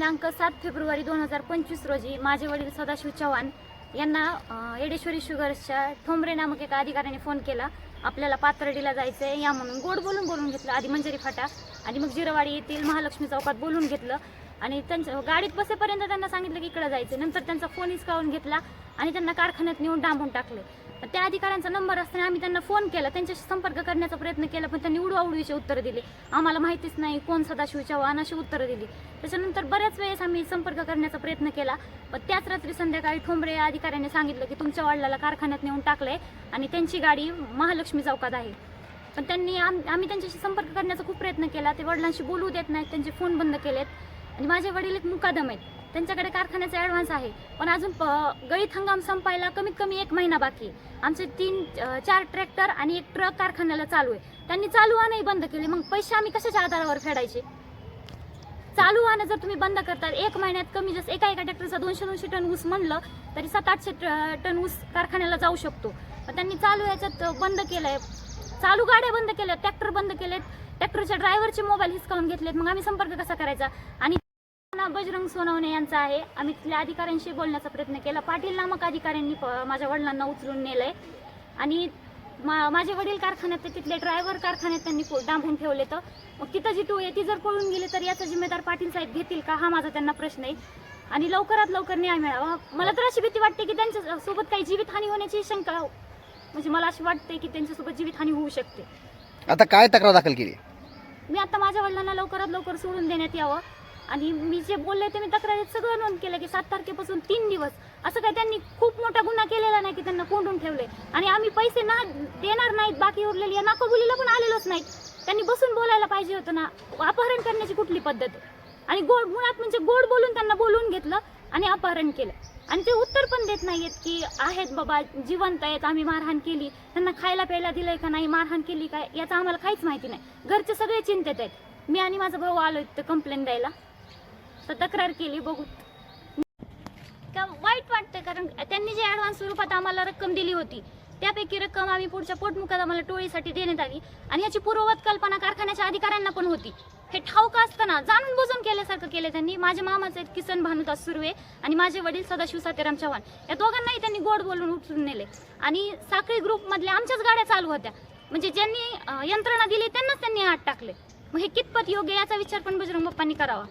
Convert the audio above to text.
दिनांक सात फेब्रुवारी दोन हजार पंचवीस रोजी माझे वडील सदाशिव चव्हाण यांना येडेश्वरी शुगर्सच्या ठोंबरे नामक एका अधिकाऱ्याने फोन केला. आपल्याला पाथर्डीला जायचं आहे या म्हणून गोड बोलून बोलून घेतलं. आधी मंजरी फाटा आणि मग जिरवाडी येथील महालक्ष्मी चौकात बोलून घेतलं. आणि त्यांच्या गाडीत बसेपर्यंत त्यांना सांगितलं की इकडं जायचं नंतर त्यांचा फोन हिसकावून घेतला आणि त्यांना कारखान्यात नेऊन डांबून टाकले. पण त्या अधिकाऱ्यांचा नंबर असताना आम्ही त्यांना फोन केला. त्यांच्याशी संपर्क करण्याचा प्रयत्न केला पण त्यांनी उडवाउडवीचे उत्तर दिले. आम्हाला माहितीच नाही कोण सदाशिव चव्हाण अशी उत्तरं दिली. त्याच्यानंतर बऱ्याच वेळेस आम्ही संपर्क करण्याचा प्रयत्न केला. पण त्याच रात्री संध्याकाळी ठोंबरे या अधिकाऱ्याने सांगितलं की तुमच्या वडिलाला कारखान्यात नेऊन टाकलंय आणि त्यांची गाडी महालक्ष्मी चौकात आहे. पण त्यांनी आम आम्ही त्यांच्याशी संपर्क करण्याचा खूप प्रयत्न केला. ते वडिलांशी बोलू देत नाहीत त्यांचे फोन बंद केलेत. आणि माझे वडील एक मुकादम आहेत. त्यांच्याकडे कारखान्याचा ॲडव्हान्स आहे. पण अजून प- गळीत हंगाम संपायला कमीत कमी एक महिना बाकी. आमचे तीन चार ट्रॅक्टर आणि एक ट्रक कारखान्याला चालू आहे. त्यांनी चालू आणही बंद केले. मग पैसे आम्ही कशाच्या आधारावर फेडायचे? चालू आणं जर तुम्ही बंद करतात एक महिन्यात कमी जसं एका एका ट्रॅक्टरचा दोनशे दोनशे टन ऊस म्हणलं तरी सात आठशे ट- टन ऊस कारखान्याला जाऊ शकतो. पण त्यांनी चालू याच्यात बंद केलंय. चालू गाड्या बंद केल्या ट्रॅक्टर बंद केलेत. ट्रॅक्टरच्या ड्रायव्हरचे मोबाईल हिसकावून घेतलेत. मग आम्ही संपर्क कसा करायचा? आणि बजरंग सोनवणे यांचा आहे. आम्ही तिथल्या अधिकाऱ्यांशी बोलण्याचा प्रयत्न केला. पाटील नामक अधिकाऱ्यांनी माझ्या वडिलांना उचलून नेलंय. आणि मा माझे वडील कारखान्यात तिथले ड्रायव्हर कारखान्यात त्यांनी डांबून ठेवले तर. मग तिथं जी टोळी आहे ती जर पळून गेली तर याचा जिम्मेदार पाटील साहेब घेतील का? हा माझा त्यांना प्रश्न आहे. आणि लवकरात लवकर न्याय मिळावा. मला तर अशी भीती वाटते की त्यांच्यासोबत काही जीवितहानी होण्याची शंका म्हणजे मला अशी वाटते की त्यांच्यासोबत जीवितहानी होऊ शकते. आता काय तक्रार दाखल केली? मी आता माझ्या वडिलांना लवकरात लवकर सोडून देण्यात यावं. आणि मी जे बोलले ते मी तक्रारीत सगळं नोंद केलं की सात तारखेपासून तीन दिवस. असं काय त्यांनी खूप मोठा गुन्हा केलेला नाही की त्यांना कोंडून ठेवले. आणि आम्ही पैसे ना देणार नाहीत बाकी उरलेली या नाकोबुलीला पण आलेलोच नाहीत. त्यांनी बसून बोलायला पाहिजे होतं ना. अपहरण करण्याची कुठली पद्धत? आहे आणि गोड मुळात म्हणजे गोड बोलून त्यांना बोलून घेतलं आणि अपहरण केलं. आणि ते उत्तर पण देत नाहीयेत की आहेत बाबा जिवंत आहेत आम्ही मारहाण केली. त्यांना खायला प्यायला दिलंय का नाही मारहाण केली काय? याचं आम्हाला काहीच माहिती नाही. घरचे सगळे चिंतेत आहेत. मी आणि माझा भाऊ आलो तर कंप्लेंट द्यायला. तर तक्रार केली बघू. का वाईट वाटतं कारण त्यांनी जे ॲडव्हान्स स्वरूपात आम्हाला रक्कम दिली होती त्यापैकी रक्कम आम्ही पुढच्या पोटमुखात आम्हाला टोळीसाठी देण्यात आली. आणि याची पूर्ववत कल्पना कारखान्याच्या अधिकाऱ्यांना पण होती. हे ठाऊक असताना जाणून बुजून केल्यासारखं केलं त्यांनी. माझे मामाचे आहेत किसन भानुदास सुर्वे आणि माझे वडील सदाशिव सातेराम चव्हाण. या दोघांनाही त्यांनी गोड बोलून उचलून नेले आणि साखळी ग्रुपमधल्या आमच्याच गाड्या चालू होत्या. म्हणजे ज्यांनी यंत्रणा दिली त्यांनाच त्यांनी आत टाकले मग हे कितपत योग्य याचा विचार पण बजरंग बाप्पांनी करावा.